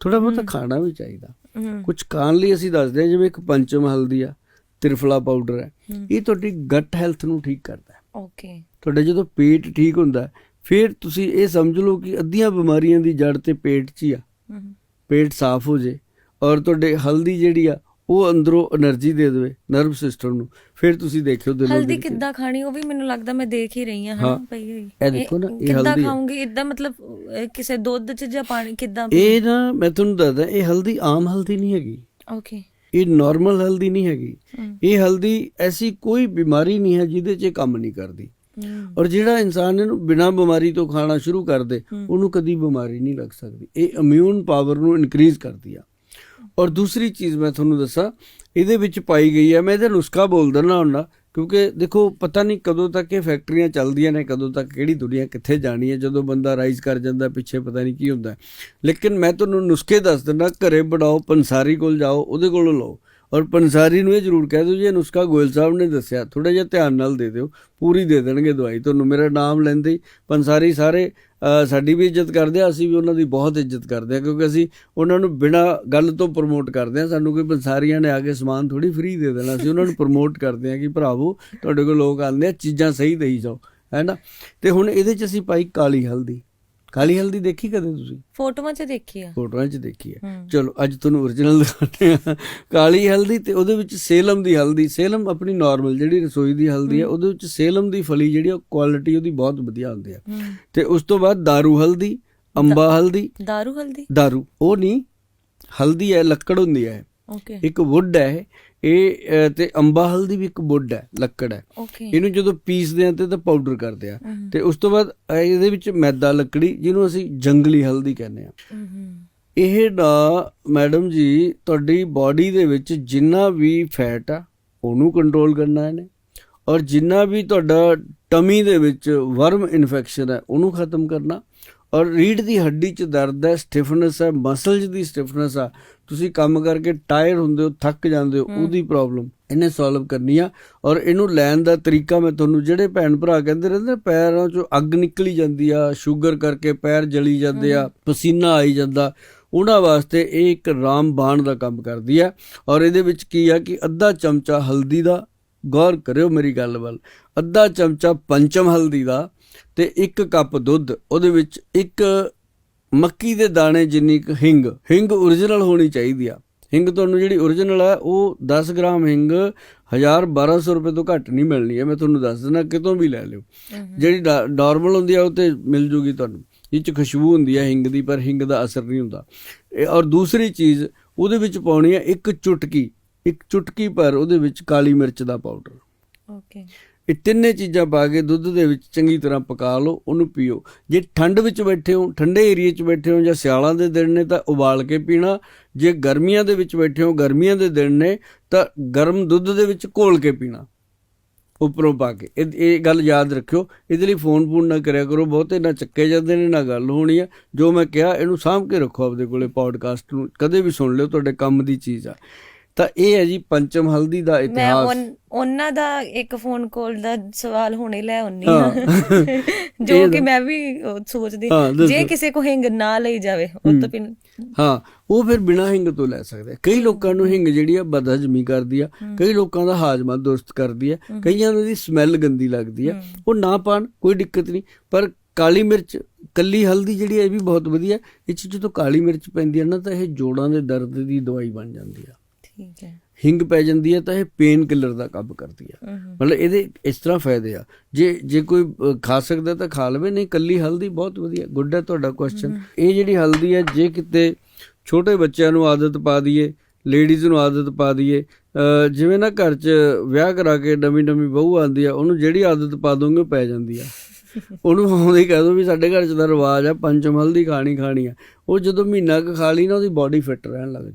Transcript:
ਥੋੜਾ ਬਹੁਤਾ ਖਾਣਾ ਵੀ ਚਾਹੀਦਾ। ਕੁਝ ਖਾਣ ਲਈ ਅਸੀਂ ਦੱਸਦੇ ਹਾਂ ਜਿਵੇਂ ਇੱਕ ਪੰਚਮ ਹਲਦੀ ਆ ਤ੍ਰਿਫਲਾ ਪਾਊਡਰ ਹੈ। ਇਹ ਤੁਹਾਡੀ ਗਟ ਹੈਲਥ ਨੂੰ ਠੀਕ ਕਰਦਾ ਹੈ। ਓਕੇ। ਤੁਹਾਡਾ ਜਦੋਂ ਪੇਟ ਠੀਕ ਹੁੰਦਾ ਫਿਰ ਤੁਸੀਂ ਇਹ ਸਮਝ ਲਓ ਕਿ ਅੱਧੀਆਂ ਬਿਮਾਰੀਆਂ ਦੀ ਜੜ ਤੇ ਪੇਟ 'ਚ ਹੀ ਆ। ਪੇਟ ਸਾਫ਼ ਹੋ ਜੇ ਔਰ ਤੁਹਾਡੇ ਹਲਦੀ ਜਿਹੜੀ ਆ ਉਹ ਅੰਦਰੋਂ એનર્ਜੀ ਦੇ ਦੇਵੇ ਨਰਵ ਸਿਸਟਮ ਨੂੰ। ਫਿਰ ਤੁਸੀਂ ਦੇਖਿਓ ਦਿਲੋਂ ਹਲਦੀ ਕਿੱਦਾਂ ਖਾਣੀ ਉਹ ਵੀ ਮੈਨੂੰ ਲੱਗਦਾ ਮੈਂ ਦੇਖ ਹੀ ਰਹੀ ਹਾਂ ਹਾਂ। ਪਈ ਹੋਈ। ਇਹ ਦੇਖੋ ਨਾ ਇਹ ਹਲਦੀ ਕਿੱਦਾਂ ਖਾਉਂਗੀ ਇਦਾਂ ਮਤਲਬ ਕਿਸੇ ਦੁੱਧ 'ਚ ਜਾਂ ਪਾਣੀ ਕਿੱਦਾਂ ਇਹ ਨਾ ਮੈਂ ਤੁਹਾਨੂੰ ਦੱਸਦਾ ਇਹ ਹਲਦੀ ਆਮ ਹਲਦੀ ਨਹੀਂ ਹੈਗੀ। ਓਕੇ ਇਹ ਨਾਰਮਲ ਹਲਦੀ ਨਹੀਂ ਹੈਗੀ। ਇਹ ਹਲਦੀ ਐਸੀ ਕੋਈ ਬਿਮਾਰੀ ਨਹੀਂ ਹੈ ਜਿਹਦੇ 'ਚ ਕੰਮ ਨਹੀਂ ਕਰਦੀ। ਔਰ ਜਿਹੜਾ ਇਨਸਾਨ ਇਹਨੂੰ ਬਿਨਾ ਬਿਮਾਰੀ ਤੋਂ ਖਾਣਾ ਸ਼ੁਰੂ ਕਰ ਦੇ ਉਹਨੂੰ ਕਦੀ ਬਿਮਾਰੀ ਨਹੀਂ ਲੱਗ ਸਕਦੀ। ਇਹ ਇਮਿਊਨ ਪਾਵਰ ਨੂੰ ਇਨਕਰੀਜ਼ ਕਰਦੀ ਆ। ਔਰ ਦੂਸਰੀ ਚੀਜ਼ ਮੈਂ ਤੁਹਾਨੂੰ ਦੱਸਾਂ, ਇਹਦੇ ਵਿੱਚ ਪਾਈ ਗਈ ਹੈ, ਮੈਂ ਇਹਦਾ ਨੁਸਖਾ ਬੋਲ ਦਿੰਦਾ ਹੁੰਦਾ, ਕਿਉਂਕਿ ਦੇਖੋ, ਪਤਾ ਨਹੀਂ ਕਦੋਂ ਤੱਕ ਇਹ ਫੈਕਟਰੀਆਂ ਚੱਲਦੀਆਂ ਨੇ, ਕਦੋਂ ਤੱਕ ਕਿਹੜੀ ਦੁਨੀਆ ਕਿੱਥੇ ਜਾਣੀ ਹੈ, ਜਦੋਂ ਬੰਦਾ ਰਾਈਜ਼ ਕਰ ਜਾਂਦਾ ਪਿੱਛੇ, ਪਤਾ ਨਹੀਂ ਕੀ ਹੁੰਦਾ। ਲੇਕਿਨ ਮੈਂ ਤੁਹਾਨੂੰ ਨੁਸਖੇ ਦੱਸ ਦਿੰਦਾ, ਘਰੇ ਬਣਾਓ, ਪੰਸਾਰੀ ਕੋਲ ਜਾਓ, ਉਹਦੇ ਕੋਲੋਂ ਲਓ। ਔਰ ਪੰਸਾਰੀ ਨੂੰ ਇਹ ਜ਼ਰੂਰ ਕਹਿ ਦਿਓ ਜੀ, ਇਹ ਨੁਸਖਾ ਗੋਇਲ ਸਾਹਿਬ ਨੇ ਦੱਸਿਆ। ਥੋੜਾ ਜਿਹਾ ਧਿਆਨ ਨਾਲ ਦੇ ਦਿਓ, ਪੂਰੀ ਦੇ ਦੇਣਗੇ ਦਵਾਈ। ਤੁਹਾਨੂੰ ਮੇਰਾ ਨਾਮ ਲੈਂਦੇ ਪੰਸਾਰੀ ਸਾਰੇ ਸਾਡੀ ਵੀ ਇੱਜ਼ਤ ਕਰਦੇ ਆ, ਅਸੀਂ ਵੀ ਉਹਨਾਂ ਦੀ ਬਹੁਤ ਇੱਜ਼ਤ ਕਰਦੇ ਆ, ਕਿਉਂਕਿ ਅਸੀਂ ਉਹਨਾਂ ਨੂੰ ਬਿਨਾਂ ਗੱਲ ਤੋਂ ਪ੍ਰਮੋਟ ਕਰਦੇ ਆ। ਸਾਨੂੰ ਕੋਈ ਪੰਸਾਰੀਆਂ ਨੇ ਆ ਕੇ ਸਮਾਨ ਥੋੜੀ ਫ੍ਰੀ ਦੇ ਦੇਣਾ, ਅਸੀਂ ਉਹਨਾਂ ਨੂੰ ਪ੍ਰਮੋਟ ਕਰਦੇ ਆ ਕਿ ਭਰਾਵੋ, ਤੁਹਾਡੇ ਕੋਲ ਲੋਕ ਆਉਂਦੇ ਆ, ਚੀਜ਼ਾਂ ਸਹੀ ਦੇਈ ਜਾਓ, ਹੈ ਨਾ? ਤੇ ਹੁਣ ਇਹਦੇ ਚ ਅਸੀਂ ਪਾਈ ਕਾਲੀ ਹਲਦੀ। ਕਾਲੀ ਹਲਦੀ ਦੇਖੀ ਕਦੇ ਤੁਸੀਂ ਫੋਟੋਆਂ ਚ ਦੇਖੀ ਆ ਫੋਟੋਆਂ 'ਚ ਦੇਖੀ ਹੈ ਹੂੰ। ਚਲੋ ਅੱਜ ਤੁਹਾਨੂੰ origignal ਦਿਖਾਉਂਦੇ ਆ ਕਾਲੀ ਹਲਦੀ ਤੇ ਉਹਦੇ ਵਿੱਚ ਸੇਲਮ ਦੀ ਹਲਦੀ ਸੇਲਮ ਆਪਣੀ ਨਾਰਮਲ ਜਿਹੜੀ ਰਸੋਈ ਦੀ ਹਲਦੀ ਹੈ ਉਹਦੇ ਵਿੱਚ ਸੇਲਮ ਦੀ ਫਲੀ ਜਿਹੜੀ ਕੁਆਲਿਟੀ ਉਹਦੀ ਬਹੁਤ ਵਧੀਆ ਹੁੰਦੀ ਹੈ ਹੂੰ ਤੇ ਉਸ ਤੋਂ ਬਾਅਦ दारू ਹਲਦੀ ਅੰਬਾ ਹਲਦੀ ਦਾਰੂ ਹਲਦੀ दारू ਉਹ ਨਹੀਂ ਹਲਦੀ ਹੈ ਲੱਕੜ ਹੁੰਦੀ ਹੈ ਓਕੇ ਇੱਕ ਵੁੱਡ ਹੈ ਇਹ ਤੇ ਅੰਬਾ ਹਲਦੀ ਵੀ ਇੱਕ ਵੁੱਡ ਹੈ ਲੱਕੜ ਹੈ। ਇਹਨੂੰ ਜਦੋਂ ਪੀਸਦੇ ਆ ਤੇ ਤਾਂ ਪਾਊਡਰ ਕਰਦੇ ਆ ਹੂੰ। ਤੇ ਉਸ ਤੋਂ ਬਾਅਦ ਇਹਦੇ ਵਿੱਚ ਮੈਦਾ ਲੱਕੜੀ ਜਿਹਨੂੰ ਅਸੀਂ ਜੰਗਲੀ ਹਲਦੀ ਕਹਿੰਦੇ ਆ ਹੂੰ ਇਹ ਨਾ ਮੈਡਮ ਜੀ ਤੁਹਾਡੀ ਬਾਡੀ ਦੇ ਵਿੱਚ ਜਿੰਨਾ ਵੀ ਫੈਟ ਆ ਉਹਨੂੰ ਕੰਟਰੋਲ ਕਰਨਾ ਇਹਨੇ। ਔਰ ਜਿੰਨਾ ਵੀ ਤੁਹਾਡਾ ਟਮੀ ਦੇ ਵਿੱਚ ਵਰਮ ਇਨਫੈਕਸ਼ਨ ਹੈ ਉਹਨੂੰ ਖਤਮ ਕਰਨਾ। ਔਰ ਰੀੜ ਦੀ ਹੱਡੀ 'ਚ ਦਰਦ ਹੈ ਸਟਿਫਨੈਸ ਹੈ ਮਸਲਸ ਦੀ ਸਟਿਫਨੈਸ ਆ। ਤੁਸੀਂ ਕੰਮ ਕਰਕੇ ਟਾਇਰ ਹੁੰਦੇ ਹੋ ਥੱਕ ਜਾਂਦੇ ਹੋ ਉਹਦੀ ਪ੍ਰੋਬਲਮ ਇਹਨੇ ਸੋਲਵ ਕਰਨੀ ਆ। ਔਰ ਇਹਨੂੰ ਲੈਣ ਦਾ ਤਰੀਕਾ ਮੈਂ ਤੁਹਾਨੂੰ ਜਿਹੜੇ ਭੈਣ ਭਰਾ ਕਹਿੰਦੇ ਰਹਿੰਦੇ ਨੇ, ਪੈਰਾਂ 'ਚੋਂ ਅੱਗ ਨਿਕਲੀ ਜਾਂਦੀ ਆ ਸ਼ੂਗਰ ਕਰਕੇ ਪੈਰ ਜਲੀ ਜਾਂਦੇ ਆ ਪਸੀਨਾ ਆਈ ਜਾਂਦਾ ਉਹਨਾਂ ਵਾਸਤੇ ਇਹ ਇੱਕ ਰਾਮਬਾਣ ਦਾ ਕੰਮ ਕਰਦੀ ਆ। ਔਰ ਇਹਦੇ ਵਿੱਚ ਕੀ ਆ ਕਿ ਅੱਧਾ ਚਮਚਾ ਹਲਦੀ ਦਾ ਗੌਰ ਕਰਿਓ ਮੇਰੀ ਗੱਲ ਵੱਲ ਅੱਧਾ ਚਮਚਾ ਪੰਚਮ ਹਲਦੀ ਦਾ ਤੇ ਇੱਕ ਕੱਪ ਦੁੱਧ ਉਹਦੇ ਵਿੱਚ ਇੱਕ ਮੱਕੀ ਦੇ ਦਾਣੇ ਜਿੰਨੀ ਕੁ ਹਿੰਗ ਹਿੰਗ origignal ਹੋਣੀ ਚਾਹੀਦੀ ਆ। ਹਿੰਗ ਤੁਹਾਨੂੰ ਜਿਹੜੀ origignal ਹੈ ਉਹ 10 ਗ੍ਰਾਮ ਹਿੰਗ 1000 1200 ਰੁਪਏ ਤੋਂ ਘੱਟ ਨਹੀਂ ਮਿਲਣੀ ਹੈ ਮੈਂ ਤੁਹਾਨੂੰ ਦੱਸ ਦਿੰਦਾ ਕਿਤੋਂ ਵੀ ਲੈ ਲਿਓ। ਜਿਹੜੀ ਨਾਰਮਲ ਹੁੰਦੀ ਆ ਉਹ ਤੇ ਮਿਲ ਜੂਗੀ ਤੁਹਾਨੂੰ। ਇਹ ਚ ਖੁਸ਼ਬੂ ਹੁੰਦੀ ਹੈ ਹਿੰਗ ਦੀ ਪਰ ਹਿੰਗ ਦਾ ਅਸਰ ਨਹੀਂ ਹੁੰਦਾ। ਇਹ ਔਰ ਦੂਸਰੀ ਚੀਜ਼ ਉਹਦੇ ਵਿੱਚ ਪਾਉਣੀ ਹੈ ਇੱਕ ਚੁਟਕੀ। ਇੱਕ ਚੁਟਕੀ ਪਰ ਉਹਦੇ ਵਿੱਚ ਕਾਲੀ ਮਿਰਚ ਦਾ ਪਾਊਡਰ। ਓਕੇ ਇਹ ਤਿੰਨੇ ਚੀਜ਼ਾਂ ਪਾ ਕੇ ਦੁੱਧ ਦੇ ਵਿੱਚ ਚੰਗੀ ਤਰ੍ਹਾਂ ਪਕਾ ਲਓ, ਉਹਨੂੰ ਪੀਓ। ਜੇ ਠੰਡ ਵਿੱਚ ਬੈਠੇ ਹੋ, ਠੰਡੇ ਏਰੀਏ 'ਚ ਬੈਠੇ ਹੋ ਜਾਂ ਸਿਆਲਾਂ ਦੇ ਦਿਨ ਨੇ ਤਾਂ ਉਬਾਲ ਕੇ ਪੀਣਾ। ਜੇ ਗਰਮੀਆਂ ਦੇ ਵਿੱਚ ਬੈਠੇ ਹੋ, ਗਰਮੀਆਂ ਦੇ ਦਿਨ ਨੇ ਤਾਂ ਗਰਮ ਦੁੱਧ ਦੇ ਵਿੱਚ ਘੋਲ ਕੇ ਪੀਣਾ। ਉੱਪਰੋਂ ਪਾ ਕੇ। ਇਹ ਇਹ ਗੱਲ ਯਾਦ ਰੱਖਿਓ। ਇਹਦੇ ਲਈ ਫੋਨ ਫੋਨ ਨਾ ਕਰਿਆ ਕਰੋ। ਬਹੁਤੇ ਨਾ ਚੱਕੇ ਜਾਂਦੇ ਨੇ, ਨਾ ਗੱਲ ਹੋਣੀ ਆ। ਜੋ ਮੈਂ ਕਿਹਾ, ਇਹਨੂੰ ਸਾਂਭ ਕੇ ਰੱਖੋ ਆਪਦੇ ਕੋਲੇ ਪੌਡਕਾਸਟ ਨੂੰ। ਕਦੇ ਵੀ ਸੁਣ ਲਿਓ, ਤੁਹਾਡੇ ਕੰਮ ਦੀ ਚੀਜ਼ ਆ। ਤਾਂ ਇਹ ਹੈ ਜੀ ਪੰਚਮ ਹਲਦੀ ਦਾ ਮੈਂ ਇਤਿਹਾਸ। ਉਨ- ਉਹਨਾਂ ਦਾ ਇੱਕ ਫੋਨ ਕਾਲ ਦਾ ਸਵਾਲ ਹੁਣੇ ਲੈ ਆਉਣੀ ਹਾਂ। ਆ ਜੋ ਕਿ ਮੈਂ ਵੀ ਸੋਚਦੀ ਹਾਂ। ਜੇ ਕਿਸੇ ਕੋ ਹਿੰਗ ਨਾ ਲਈ ਜਾਵੇ ਉਹ ਤਾਂ ਫਿਰ ਹਾਂ ਉਹ ਫਿਰ ਬਿਨਾ ਹਿੰਗ ਤੋਂ ਲੈ ਸਕਦੇ। ਕਈ ਲੋਕਾਂ ਨੂੰ ਹਿੰਗ ਜਿਹੜੀ ਆ ਬਦਹਜਮੀ ਕਰਦੀ ਆ। ਕਈ ਲੋਕਾਂ ਦਾ ਹਾਜ਼ਮਾ ਦੁਰਸਤ ਕਰਦੀ ਆ। ਕਈਆਂ ਨੂੰ ਇਹਦੀ ਸਮੈਲ ਗੰਦੀ ਲੱਗਦੀ ਆ। ਉਹ ਨਾ ਪਾਣ ਕੋਈ ਦਿੱਕਤ ਨਹੀਂ। ਪਰ ਕਾਲੀ ਮਿਰਚ ਕੱਲੀ ਹਲਦੀ ਜਿਹੜੀ ਆ ਇਹ ਵੀ ਬਹੁਤ ਵਧੀਆ। ਇਹ 'ਚ ਜਦੋਂ ਕਾਲੀ ਮਿਰਚ ਪੈਂਦੀ ਆ ਨਾ ਤਾਂ ਇਹ ਜੋੜਾਂ ਦੇ ਦਰਦ ਦੀ ਦਵਾਈ ਬਣ ਜਾਂਦੀ ਆ। ਠੀਕ ਹੈ। ਹਿੰਗ ਪੈ ਜਾਂਦੀ ਹੈ ਤਾਂ ਇਹ ਪੇਨ ਕਿਲਰ ਦਾ ਕੰਮ ਕਰਦੀ ਆ। ਹੂੰ ਮਤਲਬ ਇਹਦੇ ਇਸ ਤਰ੍ਹਾਂ ਫਾਇਦੇ ਆ। ਜੇ ਜੇ ਕੋਈ ਖਾ ਸਕਦਾ ਤਾਂ ਖਾ ਲਵੇ ਨਹੀਂ ਕੱਲੀ ਹਲਦੀ ਬਹੁਤ ਵਧੀਆ। ਗੁੱਡ ਹੈ ਤੁਹਾਡਾ ਕੁਐਸਚਨ ਇਹ ਜਿਹੜੀ ਹਲਦੀ ਹੈ ਜੇ ਕਿਤੇ ਛੋਟੇ ਬੱਚਿਆਂ ਨੂੰ ਆਦਤ ਪਾ ਦਈਏ ਲੇਡੀਜ਼ ਨੂੰ ਆਦਤ ਪਾ ਦਈਏ ਜਿਵੇਂ ਨਾ ਘਰ 'ਚ ਵਿਆਹ ਕਰਾ ਕੇ ਨਵੀਂ ਨਵੀਂ ਬਹੂ ਆਉਂਦੀ ਆ ਉਹਨੂੰ ਜਿਹੜੀ ਆਦਤ ਪਾ ਦੋਗੇ ਪੈ ਜਾਂਦੀ ਆ। ਉਹਨੂੰ ਆਉਂਦੇ ਕਹਿ ਦੋ ਵੀ ਸਾਡੇ ਘਰ 'ਚ ਦਾ ਰਿਵਾਜ ਆ ਪੰਚਮ ਹਲਦੀ ਖਾਣੀ ਖਾਣੀ ਆ। ਉਹ ਜਦੋਂ ਮਹੀਨਾ ਕੁ ਖਾ ਲਈ ਨਾ ਉਹਦੀ ਬਾਡੀ ਫਿੱਟ ਰਹਿਣ ਲੱਗ ਜੂ।